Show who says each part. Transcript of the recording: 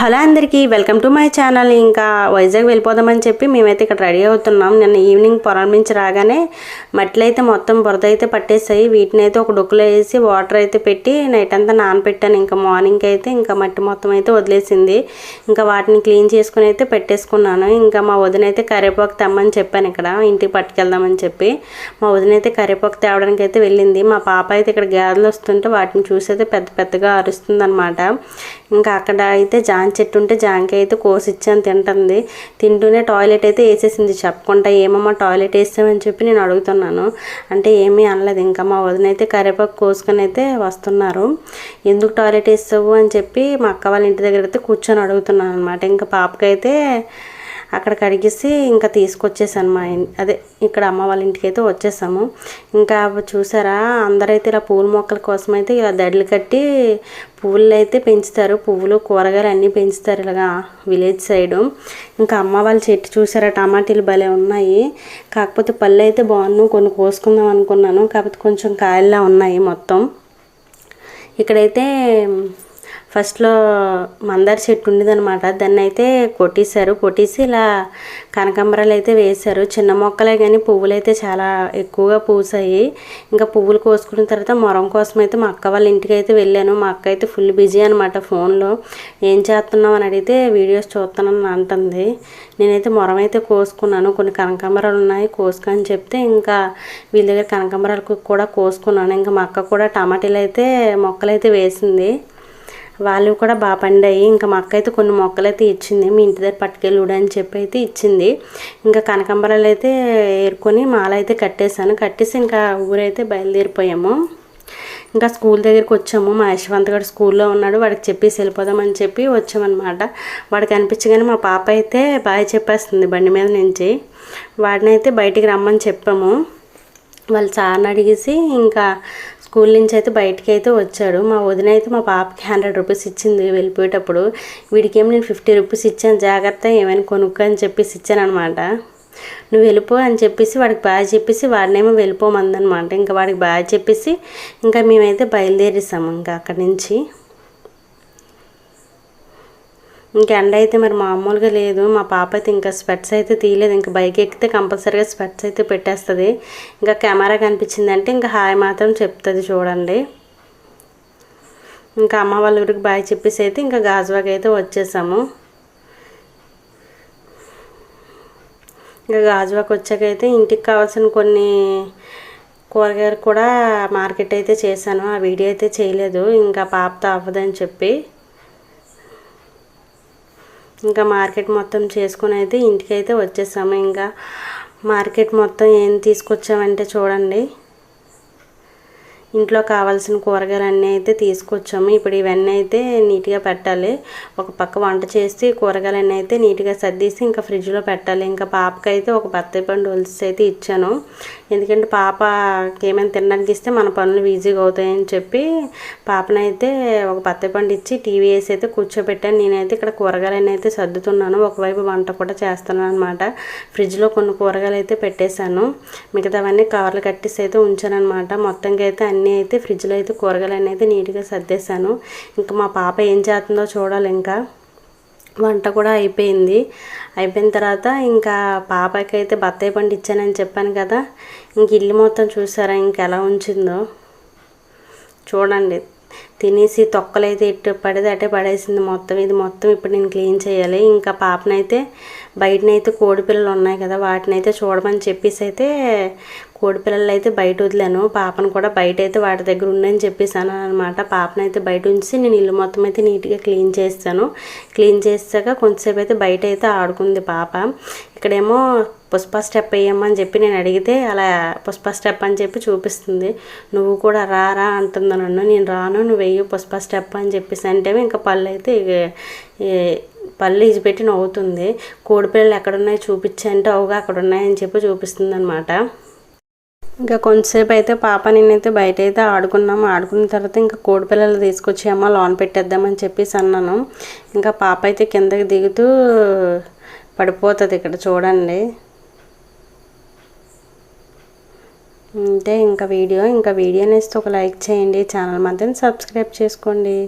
Speaker 1: Hello అందరికీ welcome to my channel. ఇంకా వైజాగ్ వెళ్ళిపోదామని చెప్పి మేమైతే ఇక్కడ రెడీ అవుతున్నాం. నిన్న ఈవినింగ్ పొలం నుంచి రాగానే మట్టిలో అయితే మొత్తం బురద అయితే పట్టేసాయి వీటిని అయితే ఒక డొక్కులో వేసి వాటర్ అయితే పెట్టి నైట్ అంతా నానపెట్టాను. ఇంకా మార్నింగ్ అయితే ఇంకా మట్టి మొత్తం అయితే వదిలేసింది. ఇంకా వాటిని క్లీన్ చేసుకుని అయితే పెట్టేసుకున్నాను. ఇంకా మా వదిన అయితే కరివేపాకు తెమ్మని చెప్పాను ఇక్కడ ఇంటికి పట్టుకెళ్దామని చెప్పి. మా వదిన అయితే కరివేపాకు తేవడానికి అయితే వెళ్ళింది. మా పాప అయితే ఇక్కడ గేదెలు వస్తుంటే వాటిని చూసి అయితే పెద్ద పెద్దగా అరుస్తుంది ఇంకా అక్కడ అయితే జాన్ చెట్టు ఉంటే జాంకాయ అయితే కోసిచ్చాను తింటుంది. తింటూనే టాయిలెట్ అయితే వేసేసింది. చెప్పకుండా ఏమమ్మా టాయిలెట్ వేసామని చెప్పి నేను అడుగుతున్నాను. అంటే ఏమీ అనలేదు. ఇంకా మా వదిన అయితే కరివేపాకు కోసుకొని అయితే వస్తున్నారు. ఎందుకు టాయిలెట్ వేస్తావు? అని చెప్పి మా అక్క వాళ్ళ ఇంటి దగ్గర అయితే కూర్చొని అడుగుతున్నాను అనమాట ఇంకా పాపకైతే అక్కడ కడిగేసి ఇంకా తీసుకొచ్చేసాను మా అదే ఇక్కడ అమ్మ వాళ్ళ ఇంటికి అయితే వచ్చేసాము. ఇంకా చూసారా? అందరైతే ఇలా పూల మొక్కల కోసం అయితే ఇలా దడ్లు కట్టి పువ్వులు అయితే పెంచుతారు. పువ్వులు కూరగాయలు అన్నీ పెంచుతారు ఇలాగా విలేజ్ సైడు. ఇంకా అమ్మ వాళ్ళ చెట్టు చూసారా? టమాటీలు భలే ఉన్నాయి. కాకపోతే పళ్ళు అయితే బాగున్నాను కొన్ని కోసుకుందాం అనుకున్నాను. కాకపోతే కొంచెం కాయల్లా ఉన్నాయి మొత్తం. ఇక్కడైతే ఫస్ట్లో మందార చెట్టు ఉండేదనమాట దాన్ని అయితే కొట్టేశారు. కొట్టేసి ఇలా కనకాంబరాలు అయితే వేశారు. చిన్న మొక్కలే కానీ పువ్వులు అయితే చాలా ఎక్కువగా పూసాయి. ఇంకా పువ్వులు కోసుకున్న తర్వాత మొరం కోసం అయితే మా అక్క వాళ్ళ ఇంటికి అయితే వెళ్ళాను. మా అక్క అయితే ఫుల్ బిజీ అనమాట ఫోన్లో. ఏం చేస్తున్నావు? అని అడిగితే వీడియోస్ చూస్తానని అంటుంది. నేనైతే మొరం అయితే కోసుకున్నాను. కొన్ని కనకాంబరాలు ఉన్నాయి కోసుకొని చెప్తే ఇంకా వీళ్ళ దగ్గర కనకాంబరాలకు కూడా కోసుకున్నాను. ఇంకా మా అక్క కూడా టమాటీలు అయితే మొక్కలు అయితే వేసింది. వాళ్ళు కూడా బాగా పండాయి. ఇంకా మా అక్క అయితే కొన్ని మొక్కలు అయితే ఇచ్చింది. మీ ఇంటి దగ్గర పట్టుకెళ్ళుడు అని చెప్పి అయితే ఇచ్చింది. ఇంకా కనకంబరాలు అయితే ఏరుకొని మాల అయితే కట్టేశాను. కట్టేసి ఇంకా ఊరైతే బయలుదేరిపోయాము. ఇంకా స్కూల్ దగ్గరికి వచ్చాము. మా యశ్వంత్ గారు స్కూల్లో ఉన్నాడు. వాడికి చెప్పేసి వెళ్ళిపోదామని చెప్పి వచ్చామన్నమాట. వాడికి అనిపించగానే మా పాప అయితే బాగా చెప్పేస్తుంది బండి మీద నుంచి. వాడిని అయితే బయటికి రమ్మని చెప్పాము. వాళ్ళు సార్ని అడిగేసి ఇంకా స్కూల్ నుంచి అయితే బయటికి అయితే వచ్చాడు. మా వదిన అయితే మా పాపకి హండ్రెడ్ రూపీస్ ఇచ్చింది వెళ్ళిపోయేటప్పుడు. వీడికి ఏమి నేను ఫిఫ్టీ రూపీస్ ఇచ్చాను. జాగ్రత్త ఏమైనా కొనుక్కో అని చెప్పేసి ఇచ్చాను అనమాట నువ్వు వెళ్ళిపో అని చెప్పేసి వాడికి బాగా చెప్పేసి వాడినేమో వెళ్ళిపోమందనమాట ఇంకా వాడికి బాగా చెప్పేసి ఇంకా మేమైతే బయలుదేరేసాము ఇంకా అక్కడి నుంచి. ఇంక ఎండ అయితే మరి మామూలుగా లేదు. మా పాప అయితే ఇంకా స్పెట్స్ అయితే తీయలేదు. ఇంకా బైక్ ఎక్కితే కంపల్సరీగా స్పెట్స్ అయితే పెట్టేస్తుంది. ఇంకా కెమెరా కనిపించిందంటే ఇంకా హాయ్ మాత్రం చెప్తుంది చూడండి. ఇంకా అమ్మ వాళ్ళ ఊరికి బాయ్ చెప్పేసి అయితే ఇంకా గాజువాకి అయితే వచ్చేసాము. ఇంకా గాజువాకి అయితే ఇంటికి కావాల్సిన కొన్ని కూరగాయలు కూడా మార్కెట్ అయితే చేశాను. ఆ వీడియో అయితే చేయలేదు. ఇంకా పాపతో అవ్వదని చెప్పి ఇంకా మార్కెట్ మొత్తం చేసుకుని అయితే ఇంటికి అయితే వచ్చేసాము. ఇంకా మార్కెట్ మొత్తం ఏం తీసుకొచ్చామంటే చూడండి. ఇంట్లో కావాల్సిన కూరగాయలు అన్నీ అయితే తీసుకొచ్చాము. ఇప్పుడు ఇవన్నీ అయితే నీట్గా పెట్టాలి. ఒక పక్క వంట చేసి కూరగాయలన్నీ అయితే నీట్గా సర్దీసి ఇంకా ఫ్రిడ్జ్లో పెట్టాలి. ఇంకా పాపకి అయితే ఒక బత్తాయి పండు ఒలిసి అయితే ఇచ్చాను. ఎందుకంటే పాపకి ఏమైనా తినడానికి ఇస్తే మన పనులు ఈజీగా అవుతాయని చెప్పి పాపనైతే ఒక బత్తాయి పండు ఇచ్చి టీవీ వేసి అయితే కూర్చోబెట్టాను. నేనైతే ఇక్కడ కూరగాయలన్నీ అయితే సర్దుతున్నాను. ఒకవైపు వంట కూడా చేస్తున్నాను అనమాట ఫ్రిడ్జ్లో కొన్ని కూరగాయలు అయితే పెట్టేశాను. మిగతావన్నీ కవర్లు కట్టేసి అయితే ఉంచాను అనమాట మొత్తంగా అయితే అన్నీ అయితే ఫ్రిడ్జ్లో అయితే కూరగాయలు అయితే నీట్గా సర్దేశాను. ఇంకా మా పాప ఏం చేస్తుందో చూడాలి ఇంకా. వంట కూడా అయిపోయింది. అయిపోయిన తర్వాత ఇంకా పాపకి అయితే బత్తాయి పండు ఇచ్చానని చెప్పాను కదా. ఇంక ఇల్లు మొత్తం చూసారా ఇంక ఎలా ఉంచిందో. చూడండి. తినేసి తొక్కలైతే ఇటు పడితే అటే పడేసింది మొత్తం. ఇది మొత్తం ఇప్పుడు నేను క్లీన్ చేయాలి. ఇంకా పాపనైతే బయటనైతే కోడిపిల్లలు ఉన్నాయి కదా వాటినైతే చూడమని చెప్పేసి అయితే కోడిపిల్లలు అయితే బయట వదిలాను. పాపను కూడా బయట అయితే వాటి దగ్గర ఉందని చెప్పేసాను అనమాట పాపను అయితే బయట ఉంచి నేను ఇల్లు మొత్తం అయితే నీట్గా క్లీన్ చేస్తాను. క్లీన్ చేసాక కొంతసేపు అయితే బయట అయితే ఆడుకుంది పాప. ఇక్కడేమో పుష్ప స్టెప్ వేయమ్మని చెప్పి నేను అడిగితే అలా పుష్ప స్టెప్ అని చెప్పి చూపిస్తుంది. నువ్వు కూడా రారా అంటుంది నన్ను. నేను రాను నువ్వు వెయ్యి పుష్ప స్టెప్ అని చెప్పేసి అంటే ఇంకా పళ్ళు అయితే పళ్ళు ఇజిపెట్టి నవ్వుతుంది. కోడిపిల్లలు ఎక్కడున్నాయో చూపించంటే అవుగా అక్కడ ఉన్నాయని చెప్పి చూపిస్తుంది అనమాట ఇంకా కొంతసేపు అయితే పాప నేనైతే బయట అయితే ఆడుకున్నాము. ఆడుకున్న తర్వాత ఇంకా కోడి పిల్లలు తీసుకొచ్చి అమ్మ లోన్ పెట్టేద్దామని చెప్పేసి అన్నాను. ఇంకా పాప అయితే కిందకి దిగుతూ పడిపోతుంది ఇక్కడ చూడండి. అంటే ఇంకా వీడియో ఇంకా వీడియో నేస్తే ఒక లైక్ చేయండి. ఛానల్ మాత్రం సబ్స్క్రైబ్ చేసుకోండి.